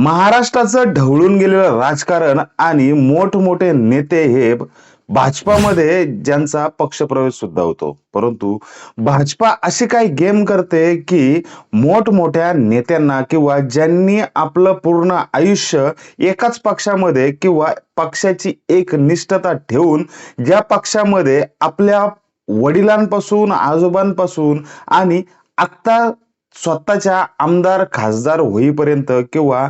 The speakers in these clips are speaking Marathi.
महाराष्ट्राचं ढवळून गेलेलं राजकारण आणि मोठमोठे नेते हे भाजपामध्ये ज्यांचा पक्षप्रवेश सुद्धा होतो. परंतु भाजपा अशी काही गेम करते की मोठमोठ्या नेत्यांना किंवा ज्यांनी आपलं पूर्ण आयुष्य एकाच पक्षामध्ये किंवा पक्षाची एक निष्ठता ठेवून ज्या पक्षामध्ये आपल्या वडिलांपासून आजोबांपासून आणि आत्ता स्वतःच्या आमदार खासदार होईपर्यंत किंवा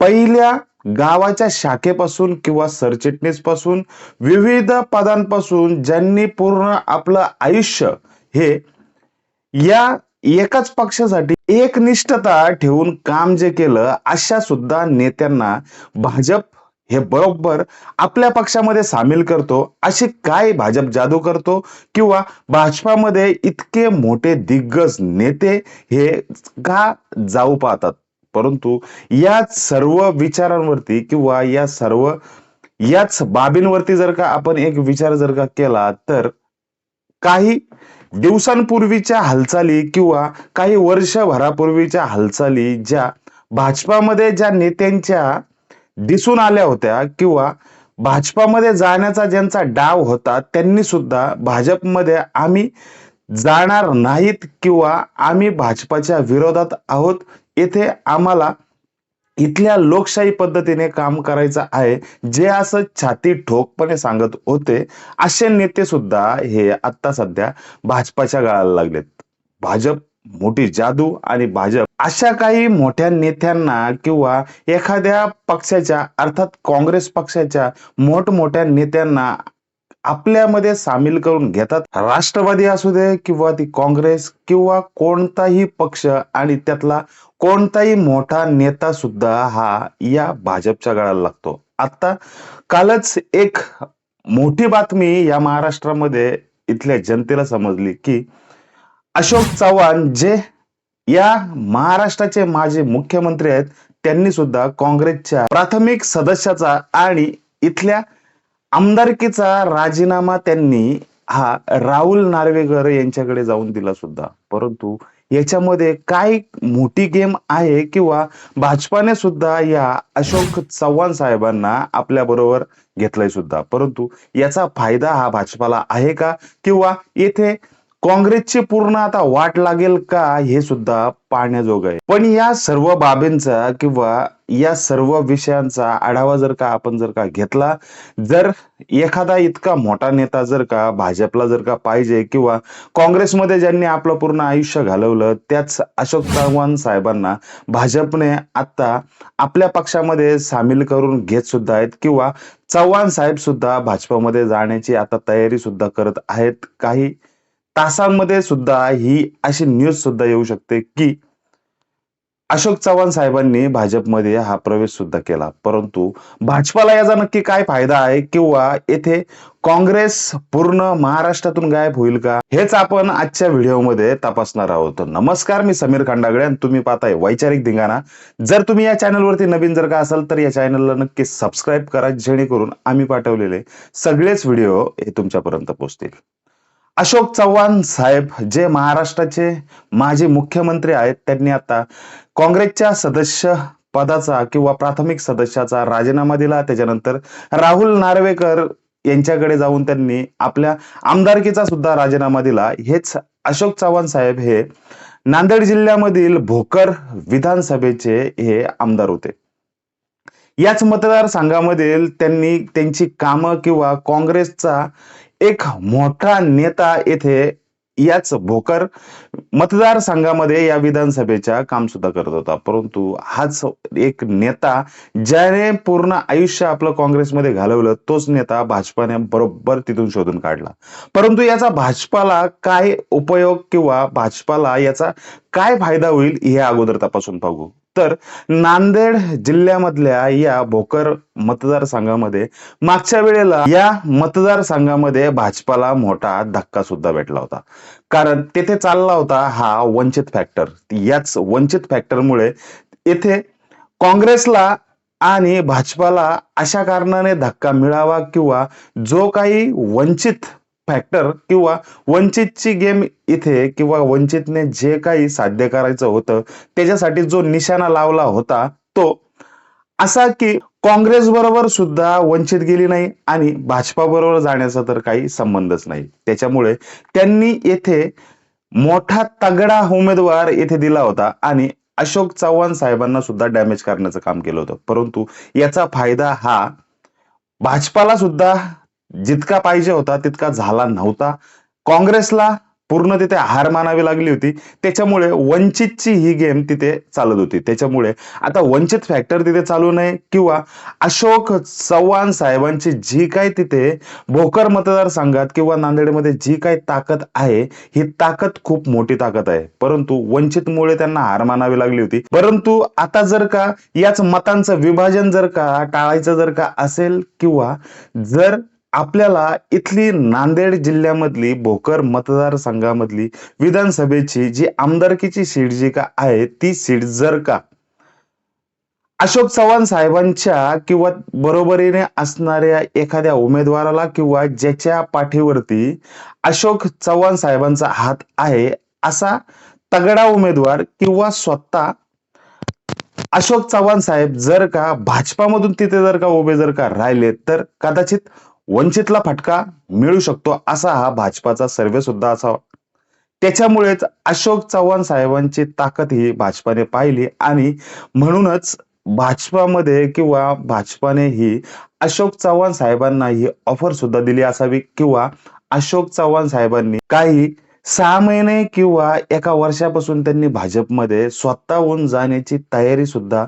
पहिल्या गावाच्या शाखेपासून किंवा सरचिटणीसपासून विविध पदांपासून ज्यांनी पूर्ण आपलं आयुष्य हे या एकाच पक्षासाठी एकनिष्ठता ठेवून काम जे केलं अशा सुद्धा नेत्यांना भाजप हे बरोबर आपल्या पक्षामध्ये सामील करतो अशी काय भाजप जादू करतो किंवा भाजपामध्ये इतके मोठे दिग्गज नेते हे का जाऊ पाहतात? परंतु या सर्व विचारांवरती किंवा या सर्व याच बाबींवरती जर का आपण एक विचार जर का केला तर काही दिवसांपूर्वीच्या हालचाली किंवा काही वर्षभरापूर्वीच्या हालचाली ज्या भाजपामध्ये ज्या नेत्यांच्या दिसून आल्या होत्या किंवा भाजपामध्ये जाण्याचा ज्यांचा डाव होता त्यांनी सुद्धा भाजपमध्ये आम्ही जाणार नाहीत किंवा आम्ही भाजपाच्या विरोधात आहोत. येथे आम्हाला इथल्या लोकशाही पद्धतीने काम करायचं आहे. जे असं छाती ठोकपणे सांगत होते असे नेते सुद्धा हे आता सध्या भाजपाच्या गळाला लागलेत. भाजप मोठी जादू आणि भाजप. अशा काही मोठ्या नेत्यांना किंवा एखाद्या पक्षाच्या अर्थात काँग्रेस पक्षाच्या मोठमोठ्या नेत्यांना आपल्यामध्ये सामील करून घेतात. राष्ट्रवादी असू दे किंवा ती काँग्रेस किंवा कोणताही पक्ष आणि त्यातला कोणताही मोठा नेता सुद्धा हा या भाजपच्या गळाला लागतो. आता कालच एक मोठी बातमी या महाराष्ट्रामध्ये इथल्या जनतेला समजली की अशोक चव्हाण जे या महाराष्ट्राचे माजी मुख्यमंत्री आहेत त्यांनी सुद्धा काँग्रेसच्या प्राथमिक सदस्याचा आणि इथल्या आमदारकीचा राजीनामा त्यांनी हा राहुल नार्वेकर यांच्याकडे जाऊन दिला सुद्धा. परंतु याच्यामध्ये काय मोठी गेम आहे किंवा भाजपाने सुद्धा या अशोक चव्हाण साहेबांना आपल्या बरोबर घेतलंय सुद्धा. परंतु याचा फायदा हा भाजपाला आहे का? किंवा येथे काँग्रेसची पूर्ण आता वाट लागेल का हे सुद्धा पाहण्याजोग आहे. पण या सर्व बाबींचा किंवा या सर्व विषयांचा आढावा जर का आपण जर का घेतला जर एखादा इतका मोठा नेता जर का भाजपला जर का पाहिजे किंवा काँग्रेसमध्ये ज्यांनी आपलं पूर्ण आयुष्य घालवलं त्याच अशोक चव्हाण साहेबांना भाजपने आता आपल्या पक्षामध्ये सामील करून घेत सुद्धा आहेत किंवा चव्हाण साहेब सुद्धा भाजपामध्ये जाण्याची आता तयारी सुद्धा करत आहेत. काही तासांमध्ये सुद्धा ही अशी न्यूज सुद्धा येऊ शकते की अशोक चव्हाण साहेबांनी भाजपमध्ये हा प्रवेश सुद्धा केला. परंतु भाजपाला याचा नक्की काय फायदा आहे किंवा येथे काँग्रेस पूर्ण महाराष्ट्रातून गायब होईल का? हेच आपण आजच्या व्हिडिओमध्ये तपासणार आहोत. नमस्कार मी समीर खंडागळे आणि तुम्ही पाहताय वैचारिक धिंगाणा. जर तुम्ही या चॅनलवरती नवीन जर का असाल तर या चॅनलला नक्की सबस्क्राईब करा जेणेकरून आम्ही पाठवलेले सगळेच व्हिडिओ हे तुमच्यापर्यंत पोहोचतील. अशोक चव्हाण साहेब जे महाराष्ट्राचे माजी मुख्यमंत्री आहेत त्यांनी आता काँग्रेसच्या सदस्य पदाचा किंवा प्राथमिक सदस्याचा राजीनामा दिला. त्याच्यानंतर राहुल नार्वेकर यांच्याकडे जाऊन त्यांनी आपल्या आमदारकीचा सुद्धा राजीनामा दिला. हेच अशोक चव्हाण साहेब हे नांदेड जिल्ह्यामधील भोकर विधानसभेचे हे आमदार होते. याच मतदारसंघामधील त्यांनी त्यांची कामं किंवा काँग्रेसचा एक मोठा नेता येथे याच भोकर मतदारसंघामध्ये या विधानसभेच्या काम सुद्धा करत होता. परंतु हाच एक नेता ज्याने पूर्ण आयुष्य आपलं काँग्रेसमध्ये घालवलं तोच नेता भाजपाने बरोबर तिथून शोधून काढला. परंतु याचा भाजपाला काय उपयोग किंवा भाजपाला याचा काय फायदा होईल हे अगोदर तपासून पाहू. तर नांदेड जिल्ह्यामधल्या या भोकर मतदारसंघामध्ये मागच्या वेळेला या मतदारसंघामध्ये भाजपाला मोठा धक्का सुद्धा भेटला होता. कारण तेथे चालला होता हा वंचित फॅक्टर याच वंचित फॅक्टरमुळे येथे काँग्रेसला आणि भाजपाला अशा कारणाने धक्का मिळावा किंवा जो काही वंचित फॅक्टर किंवा वंचितची गेम इथे किंवा वंचितने जे काही साध्य करायचं होतं त्याच्यासाठी जो निशाणा लावला होता तो असा की काँग्रेस बरोबर सुद्धा वंचित गेली नाही आणि भाजपा बरोबर जाण्याचा तर काही संबंधच नाही. त्याच्यामुळे त्यांनी येथे मोठा तगडा उमेदवार येथे दिला होता आणि अशोक चव्हाण साहेबांना सुद्धा डॅमेज करण्याचं काम केलं होतं. परंतु याचा फायदा हा भाजपाला सुद्धा जितका पाहिजे होता तितका झाला नव्हता. काँग्रेसला पूर्ण तिथे हार मानावी लागली होती. त्याच्यामुळे वंचितची ही गेम तिथे चालत होती. त्याच्यामुळे आता वंचित फॅक्टर तिथे चालू नये किंवा अशोक चव्हाण साहेबांची जी काही तिथे भोकर मतदारसंघात किंवा नांदेडमध्ये जी काही ताकद आहे ही ताकद खूप मोठी ताकद आहे. परंतु वंचितमुळे त्यांना हार मानावी लागली होती. परंतु आता जर का याच मतांचं विभाजन जर का टाळायचं जर का असेल किंवा जर आपल्याला इथली नांदेड जिल्ह्यामधली भोकर मतदारसंघामधली विधानसभेची जी आमदारकीची सीट जी का आहे ती सीट जर का अशोक चव्हाण साहेबांच्या किंवा बरोबरीने असणाऱ्या एखाद्या उमेदवाराला किंवा ज्याच्या पाठीवरती अशोक चव्हाण साहेबांचा हात आहे असा तगडा उमेदवार किंवा स्वतः अशोक चव्हाण साहेब जर का भाजपामधून तिथे जर का उभे जर का राहिले तर कदाचित वंचितला फटका मिळू शकतो असा हा भाजपाचा सर्वे सुद्धा असावा. त्याच्यामुळेच अशोक चव्हाण साहेबांची ताकद ही भाजपाने पाहिली आणि म्हणूनच भाजपामध्ये किंवा भाजपाने ही अशोक चव्हाण साहेबांना ही ऑफर सुद्धा दिली असावी किंवा अशोक चव्हाण साहेबांनी काही सहा महिने किंवा एका वर्षापासून त्यांनी भाजपमध्ये स्वतःहून जाण्याची तयारी सुद्धा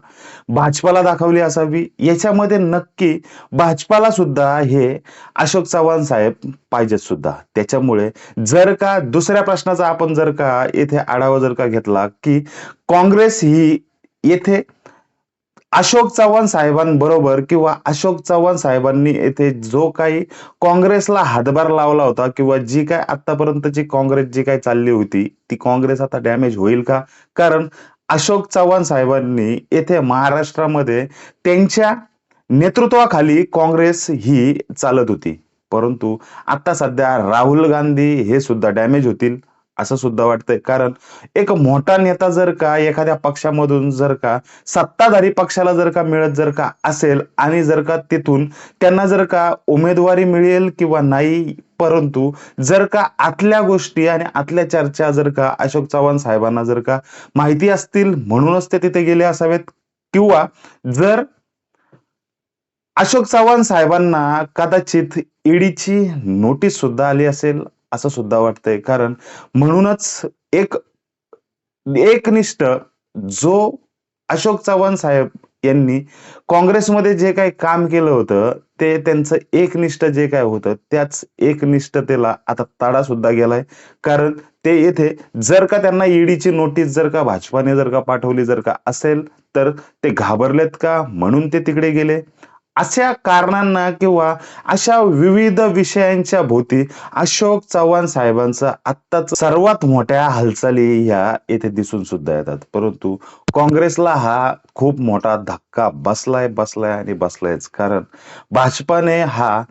भाजपाला दाखवली असावी. याच्यामध्ये नक्की भाजपाला सुद्धा हे अशोक चव्हाण साहेब पाहिजेत सुद्धा. त्याच्यामुळे जर का दुसऱ्या प्रश्नाचा आपण जर का येथे आढावा जर का घेतला की काँग्रेस ही येथे अशोक चव्हाण साहेबांबरोबर किंवा अशोक चव्हाण साहेबांनी येथे जो काही काँग्रेसला हातभार लावला होता किंवा जी काय आतापर्यंतची काँग्रेस जी काय चालली होती ती काँग्रेस आता डॅमेज होईल का? कारण अशोक चव्हाण साहेबांनी येथे महाराष्ट्रामध्ये त्यांच्या नेतृत्वाखाली काँग्रेस ही चालत होती. परंतु आता सध्या राहुल गांधी हे सुद्धा डॅमेज होतील. असं सुद्धा वाटतंय. कारण एक मोठा नेता जर का एखाद्या पक्षामधून जर का सत्ताधारी पक्षाला जर का मिळत जर का असेल आणि जर का तिथून त्यांना जर का उमेदवारी मिळेल किंवा नाही परंतु जर का आतल्या गोष्टी आणि आतल्या चर्चा जर का अशोक चव्हाण साहेबांना जर का माहिती असतील म्हणूनच ते तिथे गेले असावेत. किंवा जर अशोक चव्हाण साहेबांना कदाचित ईडीची नोटीस सुद्धा आली असेल असं सुद्धा वाटतंय. कारण म्हणूनच एक एकनिष्ठ जो अशोक चव्हाण साहेब यांनी काँग्रेसमध्ये जे काही काम केलं होतं ते त्यांचं एकनिष्ठ जे काय होतं त्याच एकनिष्ठतेला आता तडा सुद्धा गेलाय. कारण ते येथे जर का त्यांना ईडीची नोटीस जर का भाजपाने जर का पाठवली जर का असेल तर ते घाबरलेत का? म्हणून ते तिकडे गेले. अशा कारणांना किंवा अशा विविध विषयांच्या भोवती अशोक चव्हाण साहेबांचा आत्ताच सर्वात मोठ्या हालचाली ह्या येथे दिसून सुद्धा येतात. परंतु काँग्रेसला हा खूप मोठा धक्का बसलाय बसलाय आणि बसलायच. कारण भाजपाने हा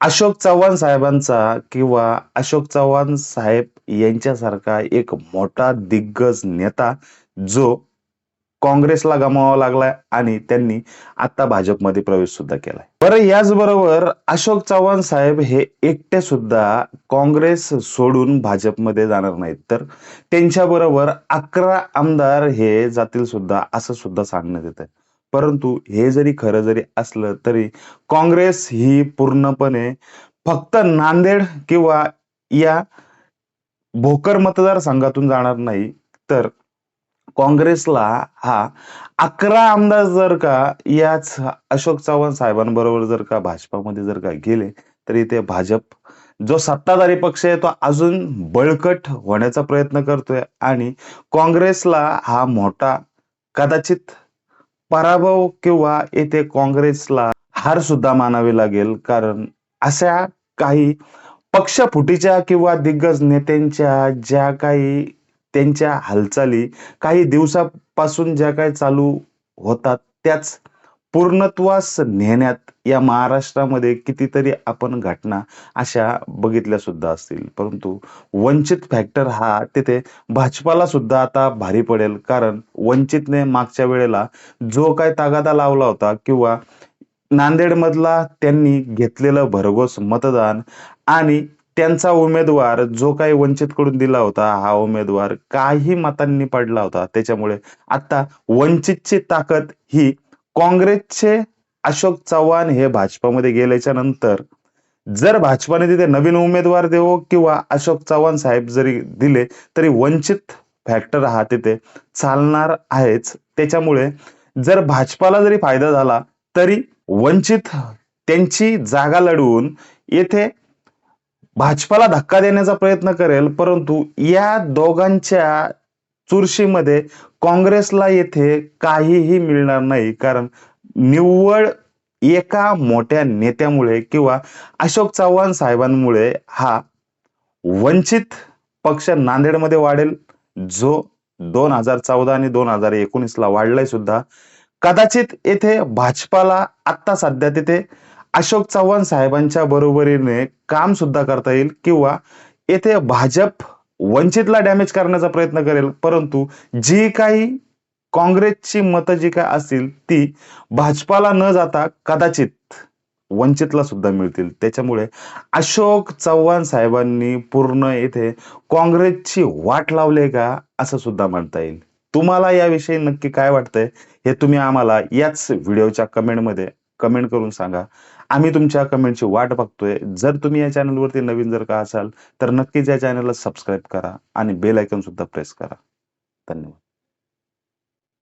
अशोक चव्हाण साहेबांचा किंवा अशोक चव्हाण साहेब यांच्यासारखा एक मोठा दिग्गज नेता जो काँग्रेसला गमावा लागलाय आणि त्यांनी आता भाजपमध्ये प्रवेश सुद्धा केलाय. बरं याचबरोबर अशोक चव्हाण साहेब हे एकटे सुद्धा काँग्रेस सोडून भाजपमध्ये जाणार नाहीत. तर त्यांच्या बरोबर अकरा आमदार हे जातील सुद्धा असं सुद्धा सांगण्यात येत आहे परंतु हे जरी खरं जरी असलं तरी काँग्रेस ही पूर्णपणे फक्त नांदेड किंवा या भोकर मतदारसंघातून जाणार नाही तर काँग्रेसला हा अकरा आमदार जर का याच अशोक चव्हाण साहेबांबरोबर जर का भाजपामध्ये जर का गेले तर इथे भाजप जो सत्ताधारी पक्ष आहे तो अजून बळकट होण्याचा प्रयत्न करतोय. आणि काँग्रेसला हा मोठा कदाचित पराभव किंवा येथे काँग्रेसला हार सुद्धा मानावी लागेल. कारण अशा काही पक्षफुटीच्या किंवा दिग्गज नेत्यांच्या ज्या काही त्यांच्या हालचाली काही दिवसापासून ज्या काय चालू होतात त्याच पूर्णत्वास नेण्यात या महाराष्ट्रामध्ये कितीतरी आपण घटना अशा बघितल्या सुद्धा असतील. परंतु वंचित फॅक्टर हा तिथे भाजपाला सुद्धा आता भारी पडेल. कारण वंचितने मागच्या वेळेला जो काय तागादा लावला होता किंवा नांदेडमधला त्यांनी घेतलेलं भरघोस मतदान आणि त्यांचा उमेदवार जो काही वंचितकडून दिला होता हा उमेदवार काही मतांनी पडला होता. त्याच्यामुळे आता वंचितची ताकद ही काँग्रेसचे अशोक चव्हाण हे भाजपामध्ये गेल्याच्यानंतर जर भाजपाने तिथे नवीन उमेदवार देवो किंवा अशोक चव्हाण साहेब जरी दिले तरी वंचित फॅक्टर हा तिथे चालणार आहेच. त्याच्यामुळे जर भाजपाला जरी फायदा झाला तरी वंचित त्यांची जागा लढवून येथे भाजपाला धक्का देण्याचा प्रयत्न करेल परंतु या दोघांच्या चुरशीमध्ये काँग्रेसला येथे काहीही मिळणार नाही. कारण निव्वळ एका मोठ्या नेत्यामुळे किंवा अशोक चव्हाण साहेबांमुळे हा वंचित पक्ष नांदेडमध्ये वाढेल जो दोन हजार चौदा आणि दोन हजार एकोणीस ला वाढलाय सुद्धा. कदाचित येथे भाजपाला आत्ता सध्या तिथे अशोक चव्हाण साहेबांच्या बरोबरीने काम सुद्धा करता येईल किंवा येथे भाजप वंचितला डॅमेज करण्याचा प्रयत्न करेल. परंतु जी काही काँग्रेसची मतं जी काय असतील ती भाजपाला न जाता कदाचित वंचितला सुद्धा मिळतील. त्याच्यामुळे अशोक चव्हाण साहेबांनी पूर्ण येथे काँग्रेसची वाट लावले का असं सुद्धा म्हणता येईल. तुम्हाला याविषयी नक्की काय वाटतंय हे तुम्ही आम्हाला याच व्हिडिओच्या कमेंटमध्ये कमेंट करून सांगा. आम्ही तुमच्या कमेंटची वाट बघतोय. जर तुम्ही या चॅनलवरती नवीन जर का असाल तर नक्कीच या चॅनलला सबस्क्राईब करा आणि बेल आयकॉन सुद्धा प्रेस करा. धन्यवाद.